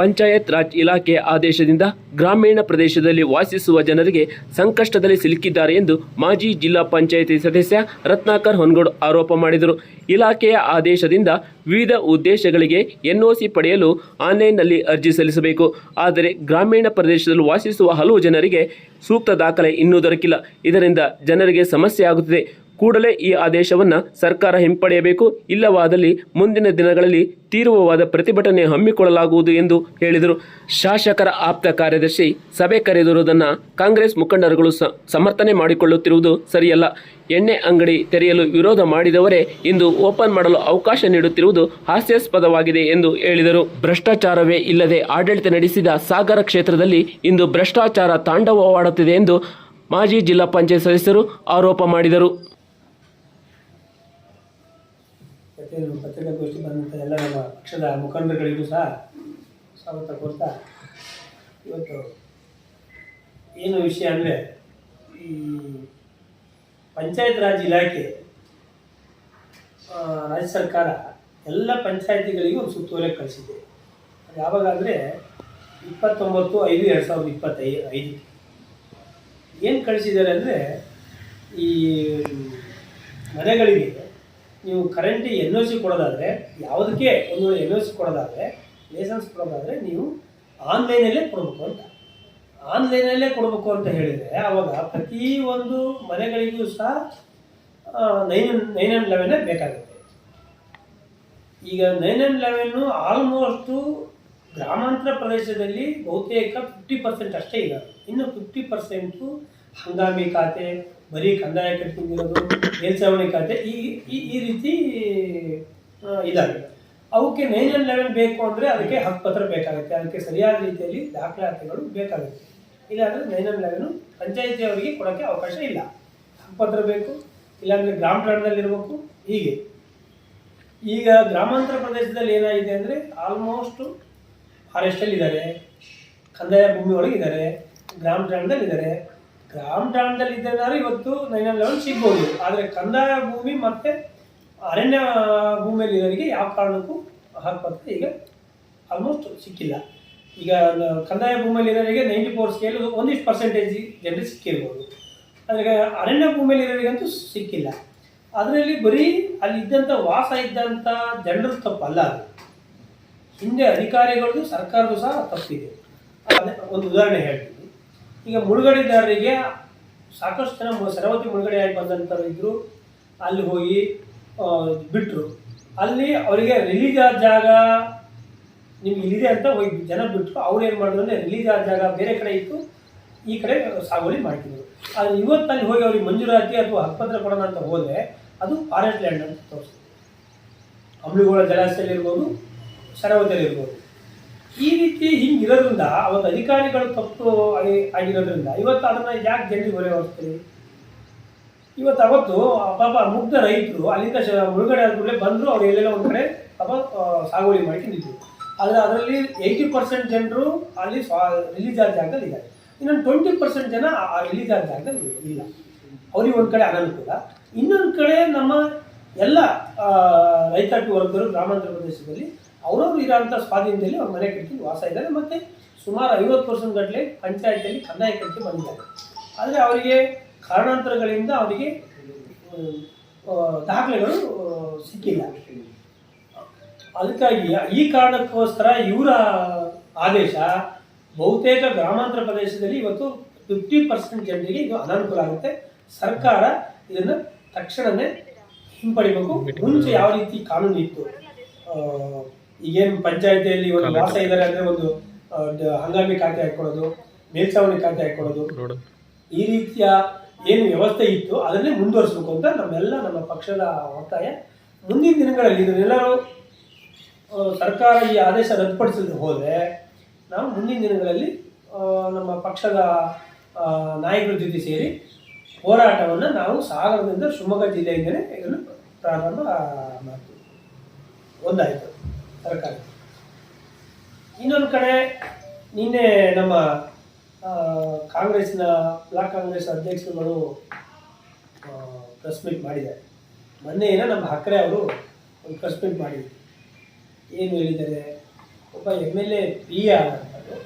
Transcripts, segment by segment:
ಪಂಚಾಯತ್ ರಾಜ್ ಇಲಾಖೆಯ ಆದೇಶದಿಂದ ಗ್ರಾಮೀಣ ಪ್ರದೇಶದಲ್ಲಿ ವಾಸಿಸುವ ಜನರಿಗೆ ಸಂಕಷ್ಟದಲ್ಲಿ ಸಿಲುಕಿದ್ದಾರೆ ಎಂದು ಮಾಜಿ ಜಿಲ್ಲಾ ಪಂಚಾಯಿತಿ ಸದಸ್ಯ ರತ್ನಾಕರ್ ಹೊನ್ಗೋಡ್ ಆರೋಪ ಮಾಡಿದರು. ಇಲಾಖೆಯ ಆದೇಶದಿಂದ ವಿವಿಧ ಉದ್ದೇಶಗಳಿಗೆ ಎನ್ಒಸಿ ಪಡೆಯಲು ಆನ್ಲೈನ್ನಲ್ಲಿ ಅರ್ಜಿ ಸಲ್ಲಿಸಬೇಕು. ಆದರೆ ಗ್ರಾಮೀಣ ಪ್ರದೇಶದಲ್ಲಿ ವಾಸಿಸುವ ಹಲವು ಜನರಿಗೆ ಸೂಕ್ತ ದಾಖಲೆ ಇನ್ನೂ ದೊರಕಿಲ್ಲ. ಇದರಿಂದ ಜನರಿಗೆ ಸಮಸ್ಯೆ ಆಗುತ್ತಿದೆ. ಕೂಡಲೇ ಈ ಆದೇಶವನ್ನು ಸರ್ಕಾರ ಹಿಂಪಡೆಯಬೇಕು. ಇಲ್ಲವಾದಲ್ಲಿ ಮುಂದಿನ ದಿನಗಳಲ್ಲಿ ತೀವ್ರವಾದ ಪ್ರತಿಭಟನೆ ಹಮ್ಮಿಕೊಳ್ಳಲಾಗುವುದು ಎಂದು ಹೇಳಿದರು. ಶಾಸಕರ ಆಪ್ತ ಕಾರ್ಯದರ್ಶಿ ಸಭೆ ಕರೆದಿರುವುದನ್ನು ಕಾಂಗ್ರೆಸ್ ಮುಖಂಡರುಗಳು ಸಮರ್ಥನೆ ಮಾಡಿಕೊಳ್ಳುತ್ತಿರುವುದು ಸರಿಯಲ್ಲ. ಎಣ್ಣೆ ಅಂಗಡಿ ತೆರೆಯಲು ವಿರೋಧ ಮಾಡಿದವರೇ ಇಂದು ಓಪನ್ ಮಾಡಲು ಅವಕಾಶ ನೀಡುತ್ತಿರುವುದು ಹಾಸ್ಯಾಸ್ಪದವಾಗಿದೆ ಎಂದು ಹೇಳಿದರು. ಭ್ರಷ್ಟಾಚಾರವೇ ಇಲ್ಲದೆ ಆಡಳಿತ ನಡೆಸಿದ ಸಾಗರ ಕ್ಷೇತ್ರದಲ್ಲಿ ಇಂದು ಭ್ರಷ್ಟಾಚಾರ ತಾಂಡವವಾಡುತ್ತಿದೆ ಎಂದು ಮಾಜಿ ಜಿಲ್ಲಾ ಪಂಚಾಯತ್ ಸದಸ್ಯರು ಆರೋಪ ಮಾಡಿದರು. ಪ್ರತಿಯೊಂದು ಪತ್ರಿಕಾಗೋಷ್ಠಿ ಬಂದಂಥ ಎಲ್ಲ ನಮ್ಮ ಪಕ್ಷದ ಮುಖಂಡರುಗಳಿಗೂ ಸಹ ಸ್ವಾಗತ ಕೊಡ್ತಾ ಇವತ್ತು ಏನು ವಿಷಯ ಅಂದರೆ ಈ ಪಂಚಾಯತ್ ರಾಜ್ ಇಲಾಖೆ ರಾಜ್ಯ ಸರ್ಕಾರ ಎಲ್ಲ ಪಂಚಾಯತಿಗಳಿಗೂ ಸುತ್ತೋಲೆ ಕಳಿಸಿದೆ. ಯಾವಾಗಾದರೆ ಇಪ್ಪತ್ತೊಂಬತ್ತು ಐದು ಎರಡು ಸಾವಿರದ ಇಪ್ಪತ್ತೈ ಐದು. ಏನು ಕಳಿಸಿದ್ದಾರೆ ಅಂದರೆ ಈ ಮನೆಗಳಿಗೆ ನೀವು ಕರೆಂಟ್ ಎನ್ ಒ ಸಿ ಕೊಡೋದಾದರೆ, ಯಾವುದಕ್ಕೆ ಒಂದು ಎನ್ ಒ ಸಿ ಕೊಡೋದಾದರೆ ಲೈಸೆನ್ಸ್ ಕೊಡೋದಾದರೆ ನೀವು ಆನ್ಲೈನಲ್ಲೇ ಕೊಡಬೇಕು ಅಂತ. ಆನ್ಲೈನಲ್ಲೇ ಕೊಡಬೇಕು ಅಂತ ಹೇಳಿದರೆ ಆವಾಗ ಒಂದು ಮನೆಗಳಿಗೂ ಸಹ ನೈನ್ ನೈನ್ ಆ್ಯಂಡ್ ಲೆವೆನ್ನೇ ಬೇಕಾಗುತ್ತೆ. ಈಗ ನೈನ್ ಆ್ಯಂಡ್ ಲೆವೆನ್ನು ಆಲ್ಮೋಸ್ಟು ಗ್ರಾಮಾಂತರ ಪ್ರದೇಶದಲ್ಲಿ ಬಹುತೇಕ ಫಿಫ್ಟಿ ಪರ್ಸೆಂಟ್ ಅಷ್ಟೇ ಇದೆ ಇನ್ನು ಫಿಫ್ಟಿ ಪರ್ಸೆಂಟು ಹಂಗಾಮಿ ಖಾತೆ, ಬರೀ ಕಂದಾಯ ಕಟ್ಕೊಂಡಿರೋದು ಮೇಲ್ಛಾವಣಿ ಖಾತೆ ಈ ಈ ರೀತಿ ಇದಾಗಿದೆ ಅವಕ್ಕೆ ನೈನ್ ಲೆವೆನ್ ಬೇಕು ಅಂದರೆ ಅದಕ್ಕೆ ಹಕ್ಕುಪತ್ರ ಬೇಕಾಗುತ್ತೆ. ಅದಕ್ಕೆ ಸರಿಯಾದ ರೀತಿಯಲ್ಲಿ ದಾಖಲಾತಿಗಳು ಬೇಕಾಗುತ್ತೆ. ಇಲ್ಲಾಂದರೆ ನೈನ್ ಲೆವೆನು ಪಂಚಾಯಿತಿ ಅವರಿಗೆ ಕೊಡೋಕ್ಕೆ ಅವಕಾಶ ಇಲ್ಲ. ಹಕ್ಕುಪತ್ರ ಬೇಕು, ಇಲ್ಲಾಂದರೆ ಗ್ರಾಮ ಠಾಣದಲ್ಲಿ ಇರಬೇಕು ಹೀಗೆ. ಈಗ ಗ್ರಾಮಾಂತರ ಪ್ರದೇಶದಲ್ಲಿ ಏನಾಗಿದೆ ಅಂದರೆ ಆಲ್ಮೋಸ್ಟು ಫಾರೆಸ್ಟಲ್ಲಿ ಇದ್ದಾರೆ ಕಂದಾಯ ಭೂಮಿ ಒಳಗಿದ್ದಾರೆ. ಗ್ರಾಮ ಠಾಣದಲ್ಲಿ ಇದ್ದಾರೆ. ಗ್ರಾಮ ಠಾಣದಲ್ಲಿ ಇದ್ದಾರೆ ಇವತ್ತು ನೈನ್ ಲೆವೆನ್ ಸಿಗ್ಬೋದು. ಆದರೆ ಕಂದಾಯ ಭೂಮಿ ಮತ್ತು ಅರಣ್ಯ ಭೂಮಿಯಲ್ಲಿ ಇರೋರಿಗೆ ಯಾವ ಕಾರಣಕ್ಕೂ ಹಕ್ಕುಪತ್ರ ಈಗ ಆಲ್ಮೋಸ್ಟ್ ಸಿಕ್ಕಿಲ್ಲ. ಈಗ ಕಂದಾಯ ಭೂಮಿಯಲ್ಲಿ ಇರೋರಿಗೆ ನೈಂಟಿ ಫೋರ್ ಸ್ಕೇಲ್ ಒಂದಿಷ್ಟು ಪರ್ಸೆಂಟೇಜ್ ಜನರಿಗೆ ಸಿಕ್ಕಿರ್ಬೋದು. ಆದರೆ ಅರಣ್ಯ ಭೂಮಿಯಲ್ಲಿ ಇರೋರಿಗಂತೂ ಸಿಕ್ಕಿಲ್ಲ. ಅದರಲ್ಲಿ ಬರೀ ಅಲ್ಲಿ ಇದ್ದಂಥ ವಾಸ ಇದ್ದಂಥ ಜನರ ತಪ್ಪಲ್ಲ ಅದು. ಹಿಂದೆ ಅಧಿಕಾರಿಗಳದ್ದು ಸರ್ಕಾರದ್ದು ಸಹ ತಪ್ಪಿದೆ. ಅದೇ ಒಂದು ಉದಾಹರಣೆ ಹೇಳ್ತೀನಿ. ಈಗ ಮುಳುಗಡೆದಾರರಿಗೆ ಸಾಕಷ್ಟು ಜನ ಸರವತಿ ಮುಳುಗಡೆ ಆಗಿ ಬಂದಂಥವ್ರು ಇದ್ದರು ಅಲ್ಲಿ ಹೋಗಿ ಬಿಟ್ಟರು ಅಲ್ಲಿ ಅವರಿಗೆ ರಿಲೀಸ್ ಆದ ಜಾಗ ನಿಮ್ಗೆ ಇಲ್ಲಿದೆ ಅಂತ ಹೋಗಿ ಜನ ಬಿಟ್ಟರು ಅವ್ರು ಏನು ಮಾಡಿದ್ರು ಅಂದರೆ ರಿಲೀಸ್ ಆದ ಜಾಗ ಬೇರೆ ಕಡೆ ಇತ್ತು. ಈ ಕಡೆ ಸಾಗುವಳಿ ಮಾಡ್ತಿದ್ರು. ಆದರೆ ಇವತ್ತಲ್ಲಿ ಹೋಗಿ ಅವ್ರಿಗೆ ಮಂಜೂರಾತಿ ಅಥವಾ ಹಕ್ಕುಪತ್ರ ಕೊಡೋಣ ಅಂತ ಹೋದರೆ ಅದು ಫಾರೆಸ್ಟ್ ಲ್ಯಾಂಡ್ ಅಂತ ತೋರಿಸ್ತದೆ ಅಂಬ್ಳಿಗೋಳ ಜಲಾಶಯಲ್ಲಿರ್ಬೋದು ಶರಾವತಿಯಲ್ಲಿ ಇರ್ಬೋದು. ಈ ರೀತಿ ಹಿಂಗೆ ಇರೋದ್ರಿಂದ ಅವತ್ತು ಅಧಿಕಾರಿಗಳು ತಪ್ಪು ಆಗಿ- ಆಗಿರೋದ್ರಿಂದ, ಇವತ್ತು ಅದನ್ನು ಯಾಕೆ ಜನರಿಗೆ ಹೊರೆ ಹೋಗ್ತೀರಿ ಇವತ್ತು ಅವತ್ತು ಪಾಪ ಮುಗ್ಧ ರೈತರು ಅಲ್ಲಿಂದ ಮುಳುಗಡೆ ಮುಳುಗಡೆ ಆದ್ಮೇಲೆ ಬಂದರು, ಅವ್ರು ಎಲ್ಲೆಲ್ಲ ಒಂದು ಕಡೆ ಪಾಪ ಸಾಗುವಳಿ ಮಾಡಿ ಮಾಡ್ಕೊಂಡಿದ್ರು. ಆದರೆ ಅದರಲ್ಲಿ ಏಯ್ಟಿ ಪರ್ಸೆಂಟ್ ಜನರು ಅಲ್ಲಿ ಸ್ವಾ ರಿಲೀಸ್ ಆದ ಜಾಗದಲ್ಲಿ ಇದ್ದಾರೆ. ಇನ್ನೊಂದು ಟ್ವೆಂಟಿ ಪರ್ಸೆಂಟ್ ಜನ ಆ ರಿಲೀಸ್ ಆದ ಜಾಗದಲ್ಲಿ ಇಲ್ಲ. ಅವ್ರಿಗೆ ಒಂದು ಕಡೆ ಅನನುಕೂಲ. ಇನ್ನೊಂದು ಕಡೆ ನಮ್ಮ ಎಲ್ಲ ರೈತಾಪಿ ವರ್ಗರು ಗ್ರಾಮಾಂತರ ಪ್ರದೇಶದಲ್ಲಿ ಅವರವರು ಇರೋಂಥ ಸ್ವಾಧೀನದಲ್ಲಿ ಅವ್ರ ಮನೆ ಕಟ್ಟಿ ವಾಸ ಇದ್ದಾರೆ. ಮತ್ತು ಸುಮಾರು ಐವತ್ತು ಪರ್ಸೆಂಟ್ ಗಟ್ಟಲೆ ಪಂಚಾಯತಿಯಲ್ಲಿ ಕಂದಾಯ ಕಟ್ಟಿ ಬಂದಿದ್ದಾರೆ. ಆದರೆ ಅವರಿಗೆ ಕಾರಣಾಂತರಗಳಿಂದ ಅವರಿಗೆ ದಾಖಲೆಗಳು ಸಿಕ್ಕಿಲ್ಲ. ಅದಕ್ಕಾಗಿ ಈ ಕಾರಣಕ್ಕೋಸ್ಕರ ಇವರ ಆದೇಶ ಬಹುತೇಕ ಗ್ರಾಮಾಂತರ ಪ್ರದೇಶದಲ್ಲಿ ಇವತ್ತು ಫಿಫ್ಟಿ ಪರ್ಸೆಂಟ್ ಜನರಿಗೆ ಇದು ಅನಾನುಕೂಲ ಆಗುತ್ತೆ. ಸರ್ಕಾರ ಇದನ್ನು ತಕ್ಷಣವೇ ಹಿಂಪಡಿಬೇಕು. ಮುಂಚೆ ಯಾವ ರೀತಿ ಕಾನೂನು ಇತ್ತು ಈಗೇನು ಪಂಚಾಯತಿಯಲ್ಲಿ ಒಂದು ವಾಸ ಇದ್ದಾರೆ ಅಂದ್ರೆ ಒಂದು ಹಂಗಾಮಿ ಖಾತೆ ಹಾಕೊಳ್ಳೋದು ಮೇಲ್ಸಾವಣಿ ಖಾತೆ ಹಾಕೊಳ್ಳೋದು ಈ ರೀತಿಯ ಏನು ವ್ಯವಸ್ಥೆ ಇತ್ತು ಅದನ್ನೇ ಮುಂದುವರಿಸಬೇಕು ಅಂತ ನಮ್ಮೆಲ್ಲ ನಮ್ಮ ಪಕ್ಷದ ಒತ್ತಾಯ. ಮುಂದಿನ ದಿನಗಳಲ್ಲಿ ಇದನ್ನೆಲ್ಲರೂ ಸರ್ಕಾರ ಈ ಆದೇಶ ರದ್ದುಪಡಿಸಲು ಹೋದರೆ ನಾವು ಮುಂದಿನ ದಿನಗಳಲ್ಲಿ ನಮ್ಮ ಪಕ್ಷದ ನಾಯಕರ ಜೊತೆ ಸೇರಿ ಹೋರಾಟವನ್ನು ನಾವು ಸಾಗರದಿಂದ ಶಿವಮೊಗ್ಗ ಜಿಲ್ಲೆಯಿಂದಲೇ ಇದನ್ನು ಪ್ರಾರಂಭ ಮಾಡ್ತೀವಿ. ಒಂದಾಯಿತು. ಸರ್ಕಾರ ಇನ್ನೊಂದು ಕಡೆ ನಿನ್ನೆ ನಮ್ಮ ಕಾಂಗ್ರೆಸ್ನ ಬ್ಲಾಕ್ ಕಾಂಗ್ರೆಸ್ ಅಧ್ಯಕ್ಷರುಗಳು ಪ್ರೆಸ್ ಮೀಟ್ ಮಾಡಿದ್ದಾರೆ. ಮೊನ್ನೆ ಏನೋ ನಮ್ಮ ಹಕ್ರೆ ಅವರು ಒಂದು ಪ್ರೆಸ್ ಮೀಟ್ ಮಾಡಿದ್ರು. ಏನು ಹೇಳಿದ್ದಾರೆ? ಒಬ್ಬ ಎಂ ಎಲ್ ಎ ಪಿ ಆದಂಥದ್ದು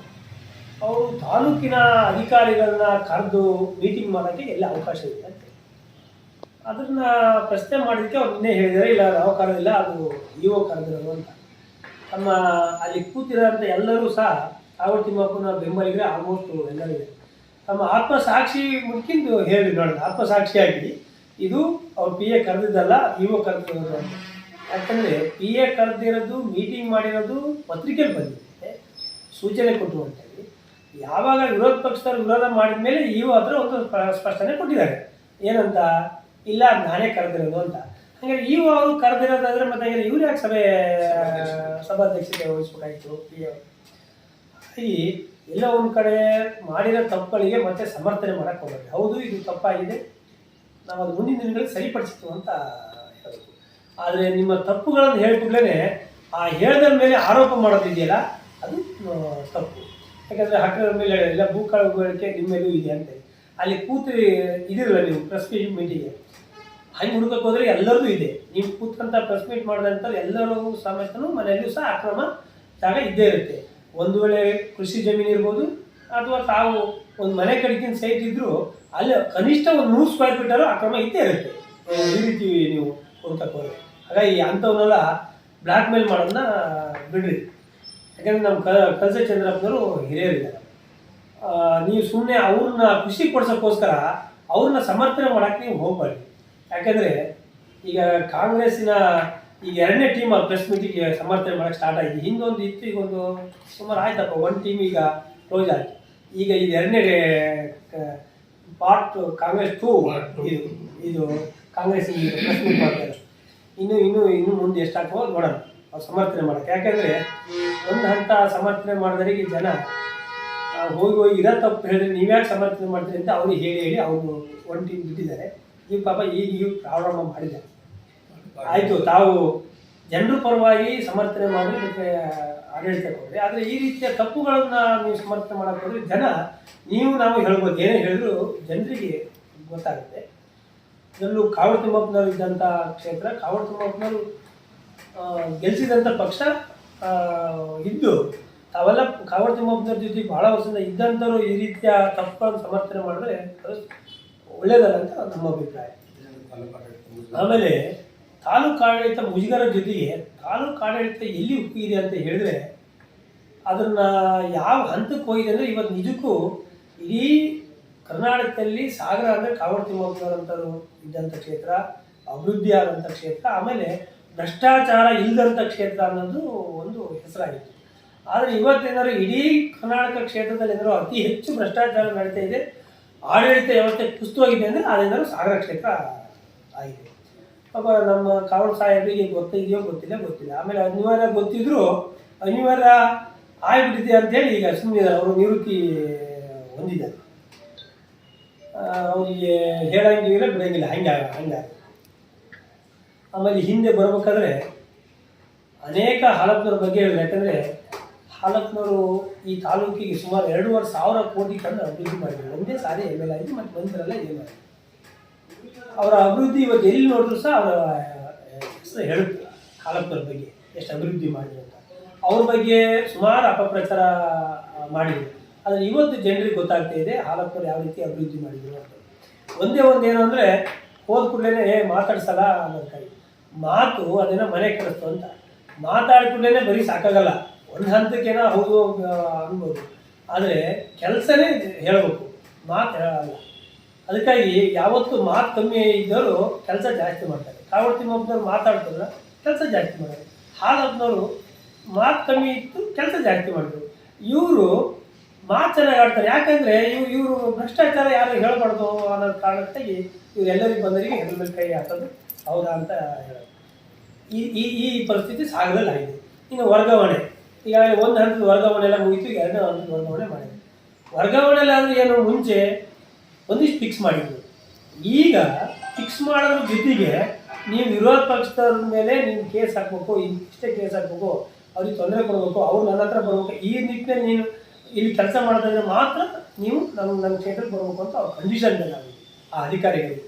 ಅವರು ತಾಲೂಕಿನ ಅಧಿಕಾರಿಗಳನ್ನ ಕರೆದು ಮೀಟಿಂಗ್ ಮಾಡೋಕ್ಕೆ ಎಲ್ಲ ಅವಕಾಶ ಇದೆ ಅಂತ ಅದನ್ನು ಪ್ರಶ್ನೆ ಮಾಡಿದ್ದಕ್ಕೆ ಅವ್ರು ನಿನ್ನೆ ಹೇಳಿದ್ದಾರೆ. ಇಲ್ಲ, ನಾವು ಕರೆದಿಲ್ಲ, ಅದು ಇ ಒ ಕರೆದಿರೋದು ಅಂತ. ನಮ್ಮ ಅಲ್ಲಿ ಕೂತಿರೋಂಥ ಎಲ್ಲರೂ ಸಹ ಕಾವಲ್ ತಿಮ್ಮಪ್ಪನ ಬೆಂಬಲಿಗರೆ ಆಲ್ಮೋಸ್ಟ್ ಎಲ್ಲರಿದೆ ತಮ್ಮ ಆತ್ಮಸಾಕ್ಷಿ ಮುಟ್ಕಿಂದು ಹೇಳಿ ನೋಡೋಣ, ಆತ್ಮಸಾಕ್ಷಿಯಾಗಿ ಇದು ಅವ್ರು ಪಿ ಎ ಕರೆದಿದ್ದಲ್ಲ ನೀವು ಒ ಕರೆದಿರೋದು ಅಂತ. ಯಾಕಂದರೆ ಪಿ ಎ ಕರೆದಿರೋದು ಮೀಟಿಂಗ್ ಮಾಡಿರೋದು ಪತ್ರಿಕೆಯಲ್ಲಿ ಬಂದಿದೆ, ಸೂಚನೆ ಕೊಟ್ಟು ಅಂತೇಳಿ ಯಾವಾಗ ವಿರೋಧ ಪಕ್ಷದವ್ರು ವಿರೋಧ ಮಾಡಿದ ಮೇಲೆ ಇವು ಹತ್ರ ಒಂದು ಸ್ಪ- ಸ್ಪಷ್ಟನೆ ಕೊಟ್ಟಿದ್ದಾರೆ. ಏನಂತ? ಇಲ್ಲ, ನಾನೇ ಕರೆದಿರೋದು ಅಂತ. ಹಾಗೆ ಇವು ಅವರು ಕರೆದಿರೋದಾದ್ರೆ ಮತ್ತೆ ಹಂಗಾರೆ ಇವ್ರು ಯಾಕೆ ಸಭೆ ಸಭಾಧ್ಯಕ್ಷತೆ ವಹಿಸ್ಬೇಕಾಯ್ತು ಈ ಎಲ್ಲ ಒಂದು ಕಡೆ ಮಾಡಿರೋ ತಪ್ಪುಗಳಿಗೆ ಮತ್ತೆ ಸಮರ್ಥನೆ ಮಾಡಕ್ಕೆ ಹೋಗ್ಬೇಕು ಹೌದು ಇದು ತಪ್ಪಾಗಿದೆ. ನಾವು ಅದು ಮುಂದಿನ ದಿನಗಳಲ್ಲಿ ಸರಿಪಡಿಸಿತು ಅಂತ ಹೇಳಬೇಕು. ಆದರೆ ನಿಮ್ಮ ತಪ್ಪುಗಳನ್ನು ಹೇಳ್ಬಿಟ್ಲೇ ಆ ಹೇಳಿದ ಮೇಲೆ ಆರೋಪ ಮಾಡೋದಿದೆಯಲ್ಲ ಅದು ತಪ್ಪು. ಯಾಕಂದರೆ ಹಕ್ಕರ ಮೇಲೆ ಇಲ್ಲ ಭೂ ಕಳವಳಿಕೆ ನಿಮ್ಮ ಮೇಲೂ ಇದೆ ಅಂತ ಅಲ್ಲಿ ಕೂತು ಇದಿರಲ್ಲ ನೀವು ಪ್ರೆಸ್ ಮೀಟಿಗೆ ಹಂಗೆ ಹುಡುಕಕ್ಕೆ ಹೋದ್ರೆ ಇದೆ. ನೀವು ಕೂತ್ಕಂತ ಪ್ರೆಸ್ ಮೀಟ್ ಮಾಡಿದಂಥ ಎಲ್ಲರೂ ಸಮೇತನೂ ಮನೆಯಲ್ಲೂ ಸಹ ಅಕ್ರಮ ಜಾಗ ಇದ್ದೇ ಇರುತ್ತೆ. ಒಂದು ವೇಳೆ ಕೃಷಿ ಜಮೀನು ಇರ್ಬೋದು, ಅಥವಾ ತಾವು ಒಂದು ಮನೆ ಕಡೆಗಿನ ಸೈಟ್ ಇದ್ದರೂ ಅಲ್ಲಿ ಕನಿಷ್ಠ ಒಂದು ನೂರು ಸ್ಕ್ವೇರ್ ಫೀಟರು ಅಕ್ರಮ ಇದ್ದೇ ಇರುತ್ತೆ. ಈ ರೀತಿ ನೀವು ಹುಡುಕಕ್ಕೆ ಹೋದ್ರೆ. ಹಾಗಾಗಿ ಅಂಥವನ್ನೆಲ್ಲ ಬ್ಲ್ಯಾಕ್ ಮೇಲ್ ಮಾಡೋದನ್ನ ಬಿಡ್ರಿ. ಯಾಕಂದರೆ ನಮ್ಮ ಕ ಕಲ್ಸೆ ಚಂದ್ರಪ್ಪನವರು ಹಿರಿಯರಿದ್ದಾರೆ ನೀವು ಸುಮ್ಮನೆ ಅವ್ರನ್ನ ಖುಷಿ ಕೊಡ್ಸೋಕ್ಕೋಸ್ಕರ ಅವ್ರನ್ನ ಸಮರ್ಥನೆ ಮಾಡೋಕ್ಕೆ ನೀವು ಹೋಗ್ಬೇಡಿ ಯಾಕಂದರೆ ಈಗ ಕಾಂಗ್ರೆಸ್ಸಿನ ಈಗ ಎರಡನೇ ಟೀಮ್ ಅಲ್ಲಿ ಪ್ರೆಸ್ ಮೀಟಿಗೆ ಸಮರ್ಥನೆ ಮಾಡೋಕ್ಕೆ ಸ್ಟಾರ್ಟ್ ಆಗಿದೆ. ಹಿಂದೊಂದು ಇತ್ತು ಈಗ ಒಂದು ಸುಮಾರು ಆಯ್ತಪ್ಪ ಒಂದು ಟೀಮ್ ಈಗ ಕ್ಲೋಸ್ ಆಯ್ತು. ಈಗ ಇದು ಎರಡನೇ ಪಾರ್ಟ್ ಕಾಂಗ್ರೆಸ್ ಟೂ ಇದು ಇದು ಕಾಂಗ್ರೆಸ್ ಪ್ರೆಸ್ ಮೀಟ್ ಮಾಡ್ತಾರೆ ಇನ್ನು ಇನ್ನು ಇನ್ನು ಮುಂದೆ ಎಷ್ಟಾಗ್ತವೋ ನೋಡೋಣ. ಅವ್ರು ಸಮರ್ಥನೆ ಮಾಡಕ್ಕೆ. ಯಾಕಂದರೆ ಒಂದು ಹಂತ ಸಮರ್ಥನೆ ಮಾಡಿದವರಿಗೆ ಜನ ಹೋಗಿ ಹೋಗಿ ಇರೋ ತಪ್ಪು ಹೇಳಿದ್ರೆ ನೀವ್ಯಾಕೆ ಸಮರ್ಥನೆ ಮಾಡ್ತೀರಿ ಅಂತ ಅವ್ರಿಗೆ ಹೇಳಿ ಹೇಳಿ ಅವರು ಒಂದು ಟೀಮ್ ಬಿಟ್ಟಿದ್ದಾರೆ. ಈಗ ಪಾಪ ಈಗ ಈಗ ಪ್ರಾರಂಭ ಮಾಡಿದ್ದಾರೆ ಆಯಿತು, ತಾವು ಜನರ ಪರವಾಗಿ ಸಮರ್ಥನೆ ಮಾಡಿ ಮತ್ತೆ ಆಡಳಿತ ಕೊಡ್ರಿ ಆದರೆ ಈ ರೀತಿಯ ತಪ್ಪುಗಳನ್ನು ನೀವು ಸಮರ್ಥನೆ ಮಾಡೋಕ್ಕೆ ಹೋದ್ರೆ ಜನ, ನೀವು ನಾವು ಹೇಳ್ಬೋದು. ಏನೇ ಹೇಳಿದ್ರು ಜನರಿಗೆ ಗೊತ್ತಾಗುತ್ತೆ. ಇದರಲ್ಲೂ ಕಾವಡು ತಿಮ್ಮಪ್ಪನವರು ಇದ್ದಂಥ ಕ್ಷೇತ್ರ ಕಾವಡು ತಿಮ್ಮಪ್ಪನವರು ಗೆಲ್ಲಿಸಿದಂಥ ಪಕ್ಷ ಇದ್ದು ತಾವೆಲ್ಲ ಕಾವಡು ತಿಮ್ಮಪ್ಪನವ್ರ ಜೊತೆ ಭಾಳ ವರ್ಷದಿಂದ ಇದ್ದಂಥವ್ರು ಈ ರೀತಿಯ ತಪ್ಪನ್ನು ಸಮರ್ಥನೆ ಮಾಡಿದ್ರೆ ಒಳ್ಳೇದಲ್ಲ ಅಂತ ನಮ್ಮ ಅಭಿಪ್ರಾಯ. ಆಮೇಲೆ ತಾಲೂಕು ಆಡಳಿತ ಮುಜುಗರ ಜೊತೆಗೆ ತಾಲೂಕು ಆಡಳಿತ ಎಲ್ಲಿ ಹೋಗಿದೆ ಅಂತ ಹೇಳಿದ್ರೆ ಅದನ್ನ ಯಾವ ಹಂತಕ್ಕೆ ಹೋಗಿದೆ ಅಂದರೆ ಇವತ್ತು ನಿಜಕ್ಕೂ ಇಡೀ ಕರ್ನಾಟಕದಲ್ಲಿ ಸಾಗರ ಅಂದರೆ ಕಾವಡ್ ತಿಮ್ಮಪ್ಪನವರಂಥವ್ರು ಇದ್ದಂಥ ಕ್ಷೇತ್ರ, ಅಭಿವೃದ್ಧಿ ಆದಂಥ ಕ್ಷೇತ್ರ, ಆಮೇಲೆ ಭ್ರಷ್ಟಾಚಾರ ಇಲ್ಲದಂಥ ಕ್ಷೇತ್ರ ಅನ್ನೋದು ಒಂದು ಹೆಸರಾಗಿತ್ತು. ಆದರೆ ಇವತ್ತೇನಾದ್ರು ಇಡೀ ಕರ್ನಾಟಕ ಕ್ಷೇತ್ರದಲ್ಲಿ ಏನಾದ್ರು ಅತಿ ಹೆಚ್ಚು ಭ್ರಷ್ಟಾಚಾರ ನಡೀತಾ ಇದೆ. ಆಡಳಿತ ವ್ಯವಸ್ಥೆ ಪುಸ್ತವಾಗಿದೆ ಅಂದರೆ ಅದೇನಾದ್ರು ಸಾಗರ ಕ್ಷೇತ್ರ ಆಗಿದೆ. ಪಾಪ ನಮ್ಮ ಕಾವಲ್ ಸಾಹೇಬರಿಗೆ ಗೊತ್ತಿದೆಯೋ ಗೊತ್ತಿಲ್ಲ ಗೊತ್ತಿಲ್ಲ. ಆಮೇಲೆ ಅನಿವಾರ್ಯ ಗೊತ್ತಿದ್ರು ಅನಿವಾರ್ಯ ಆಗಿಬಿಟ್ಟಿದೆ ಅಂತೇಳಿ ಈಗ ಸುಮ್ಮನೆ ಅವರು ನಿವೃತ್ತಿ ಹೊಂದಿದ್ದಾರೆ. ಅವರಿಗೆ ಹೇಳಂಗಿಲ್ಲ ಬಿಡಂಗಿಲ್ಲ, ಹಂಗೆ ಹಂಗೆ ಆಮೇಲೆ ಹಿಂದೆ ಬರಬೇಕಾದ್ರೆ ಅನೇಕ ಹಾಲತ್ನವ್ರ ಬಗ್ಗೆ ಹೇಳಿದ್ರು ಯಾಕಂದರೆ ಹಾಲತ್ನವರು ಈ ತಾಲೂಕಿಗೆ ಸುಮಾರು ಎರಡೂವರೆ ಸಾವಿರ ಕೋಟಿ ಕಂಡು ಅಭಿವೃದ್ಧಿ ಮಾಡಿದ್ರು ಒಂದೇ ಸಾರಿ ಎಂ ಎಲ್ ಆಗಿ ಮತ್ತು ಇದೆ ಮಾಡಿ ಅವರ ಅಭಿವೃದ್ಧಿ ಇವತ್ತು ಎಲ್ಲಿ ನೋಡಿದ್ರು ಸಹ ಅವರ ಹೆಸರು ಹೇಳುತ್ತೆ. ಬಗ್ಗೆ ಎಷ್ಟು ಅಭಿವೃದ್ಧಿ ಮಾಡಿದೆ ಅಂತ. ಅವ್ರ ಬಗ್ಗೆ ಸುಮಾರು ಅಪಪ್ರಚಾರ ಮಾಡಿದ್ರು ಆದರೆ ಇವತ್ತು ಜನರಿಗೆ ಗೊತ್ತಾಗ್ತಾ ಇದೆ ಹಾಲಕ್ನವ್ರು ಯಾವ ರೀತಿ ಅಭಿವೃದ್ಧಿ ಮಾಡಿದ್ರು ಅಂತ. ಒಂದೇ ಒಂದು ಏನು ಅಂದರೆ, ಹೋದ ಕೂಡಲೇ ಮಾತಾಡ್ಸಲ್ಲ ಕೈ. ಮಾತು ಅದನ್ನ ಮನೆ ಕಳಿಸ್ತು ಅಂತ. ಮಾತಾಡಿದ ಕೂಡಲೇ ಬರೀ ಸಾಕಾಗಲ್ಲ. ಒಂದು ಹಂತಕ್ಕೇನೋ ಹೌದು ಅನ್ಬೋದು. ಆದರೆ ಕೆಲಸನೇ ಹೇಳಬೇಕು. ಮಾತು ಹೇಳಲ್ಲ ಅದಕ್ಕಾಗಿ ಯಾವತ್ತು ಮಾತು ಕಮ್ಮಿ ಇದ್ದವರು ಕೆಲಸ ಜಾಸ್ತಿ ಮಾಡ್ತಾರೆ. ಕಾವಡ್ ತಿಮ್ಮಪ್ಪನವ್ರು ಮಾತಾಡ್ತಾರಲ್ಲ, ಕೆಲಸ ಜಾಸ್ತಿ ಮಾಡ್ತಾರೆ. ಹಾಲಪ್ಪನವರು ಮಾತು ಕಮ್ಮಿ ಇತ್ತು, ಕೆಲಸ ಜಾಸ್ತಿ ಮಾಡಿದ್ರು. ಇವರು ಮಾತು ಚೆನ್ನಾಗಿ ಆಡ್ತಾರೆ. ಯಾಕಂದರೆ ಇವ್ರು ಇವರು ಭ್ರಷ್ಟಾಚಾರ ಯಾರು ಹೇಳಬಾರ್ದು ಅನ್ನೋ ಕಾರಣಕ್ಕಾಗಿ ಇವ್ರು ಎಲ್ಲರಿಗೆ ಬಂದವರಿಗೆ ಎಲ್ಲರ ಕೈ ಹಾಕೋದು ಹೌದಾ ಅಂತ ಹೇಳೋದು. ಈ ಈ ಈ ಪರಿಸ್ಥಿತಿ ಸಾಗರಲ್ಲಾಗಿದೆ ಇನ್ನು ವರ್ಗಾವಣೆ. ಈಗಾಗಲೇ ಒಂದು ಹಂತದ ವರ್ಗಾವಣೆ ಎಲ್ಲ ಮುಗಿತು, ಎರಡನೇ ಹಂತದ ವರ್ಗಾವಣೆ ಮಾಡಿದೆ ವರ್ಗಾವಣೆ ಅಂದ್ರೆ ಏನು, ಮುಂಚೆ ಒಂದಿಷ್ಟು ಫಿಕ್ಸ್ ಮಾಡಿದ್ರು. ಈಗ ಫಿಕ್ಸ್ ಮಾಡೋದ್ರ ಜೊತೆಗೆ ನೀವು ವಿರೋಧ ಪಕ್ಷದವ್ರ ಮೇಲೆ ನೀವು ಕೇಸ್ ಹಾಕ್ಬೇಕು, ಇಷ್ಟೇ ಕೇಸ್ ಹಾಕ್ಬೇಕು, ಅವ್ರಿಗೆ ತೊಂದರೆ ಕೊಡಬೇಕು, ಅವ್ರು ನನ್ನ ಹತ್ರ ಬರಬೇಕು, ಈ ನಿಟ್ಟಿನಲ್ಲಿ ನೀನು ಇಲ್ಲಿ ಕೆಲಸ ಮಾಡೋದ್ರೆ ಮಾತ್ರ ನೀವು ನಮ್ಮ ನಮ್ಮ ಕ್ಷೇತ್ರಕ್ಕೆ ಬರಬೇಕು ಅಂತ ಅವ್ರ ಕಂಡೀಷನ್ ಮೇಲೆ ಆ ಅಧಿಕಾರಿಗಳಿಗೆ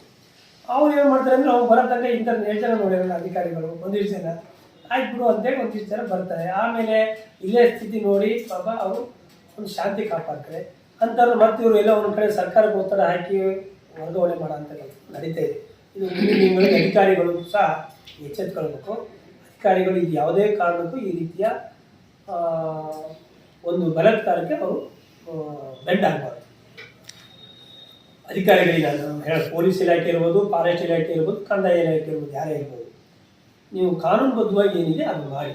ಅವ್ರು ಏನು ಮಾಡ್ತಾರೆ ಅಂದರೆ, ಅವ್ರು ಬರೋ ತನಕ ಇಂಥ ನೇಚರ ನೋಡಿರಲ್ಲ ಅಧಿಕಾರಿಗಳು, ಒಂದಿಷ್ಟು ಜನ. ಆಯ್ತು ಬಿಡು ಅಂತೇಳಿ ಒಂದಿಷ್ಟು ಜನ ಬರ್ತಾರೆ. ಆಮೇಲೆ ಇಲ್ಲೇ ಸ್ಥಿತಿ ನೋಡಿ ಪಾಪ ಅವರು ಒಂದು ಶಾಂತಿ ಕಾಪಾಡ್ತಾರೆ. ಅಂಥವ್ರು ಮತ್ತೆ ಇವರು ಎಲ್ಲ ಒಂದು ಕಡೆ ಸರ್ಕಾರಕ್ಕೆ ಒತ್ತಡ ಹಾಕಿ ವರ್ಗಾವಣೆ ಮಾಡೋ ಅಂತ ನಡೀತಾ ಇದೆ. ಇದು ಮುಂದಿನ ಅಧಿಕಾರಿಗಳು ಸಹ ಎಚ್ಚೆತ್ಕೊಳ್ಬೇಕು. ಅಧಿಕಾರಿಗಳು ಯಾವುದೇ ಕಾರಣಕ್ಕೂ ಈ ರೀತಿಯ ಒಂದು ಬಲತ್ಕಾರಕ್ಕೆ ಅವರು ಬೆಂಡ್ ಆಗಬಾರ್ದು. ಅಧಿಕಾರಿಗಳಿಗೆ ನಾನು ಪೊಲೀಸ್ ಇಲಾಖೆ ಇರ್ಬೋದು, ಫಾರೆಸ್ಟ್ ಇಲಾಖೆ ಇರ್ಬೋದು, ಕಂದಾಯ ಇಲಾಖೆ ಇರ್ಬೋದು, ಯಾರೇ ಇರ್ಬೋದು. ನೀವು ಕಾನೂನುಬದ್ಧವಾಗಿ ಏನಿದೆ ಅದು ಮಾಡಿ.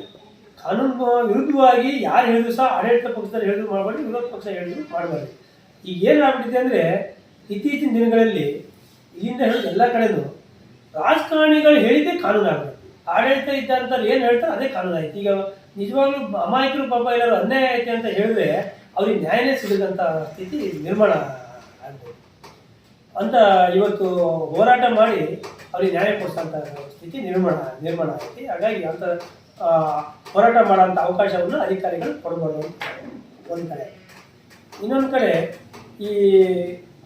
ಕಾನೂನು ವಿರುದ್ಧವಾಗಿ ಯಾರು ಹೇಳಿದ್ರು ಸಹ ಆಡಳಿತ ಪಕ್ಷದಲ್ಲಿ ಹೇಳಿದ್ರು ಮಾಡಬಾರ್ದು, ವಿರೋಧ ಪಕ್ಷ ಹೇಳಿದ್ರು ಮಾಡಬಾರ್ದು. ಈಗ ಏನಾಗ್ಬಿಟ್ಟಿದೆ ಅಂದರೆ ಇತ್ತೀಚಿನ ದಿನಗಳಲ್ಲಿ ಇಲ್ಲಿಂದ ಹೇಳಿದ ಎಲ್ಲ ಕಡೆನೂ ರಾಜಕಾರಣಿಗಳು ಹೇಳಿದ್ದೇ ಕಾನೂನು ಆಗಬೇಕು. ಆಡಳಿತ ಇದ್ದಂಥವ್ರು ಏನು ಹೇಳ್ತಾರೆ ಅದೇ ಕಾನೂನು ಆಯ್ತು. ಈಗ ನಿಜವಾಗ್ಲೂ ಅಮಾಯಕರು ಪಾಪ ಎಲ್ಲರೂ ಅನ್ಯಾಯ ಐತೆ ಅಂತ ಹೇಳಿದ್ರೆ ಅವ್ರಿಗೆ ನ್ಯಾಯನೇ ಸಿಗದಂಥ ಸ್ಥಿತಿ ನಿರ್ಮಾಣ ಆಗ್ಬೋದು. ಅಂತ ಇವತ್ತು ಹೋರಾಟ ಮಾಡಿ ಅವ್ರಿಗೆ ನ್ಯಾಯ ಕೊಡಿಸೋಂಥ ಸ್ಥಿತಿ ನಿರ್ಮಾಣ ನಿರ್ಮಾಣ ಆಗೈತಿ ಹಾಗಾಗಿ ಅಂತ ಹೋರಾಟ ಮಾಡೋಂಥ ಅವಕಾಶವನ್ನು ಅಧಿಕಾರಿಗಳು ಕೊಡಬಾರ್ದು ಒಂದು ಕಡೆ ಇನ್ನೊಂದು ಕಡೆ ಈ,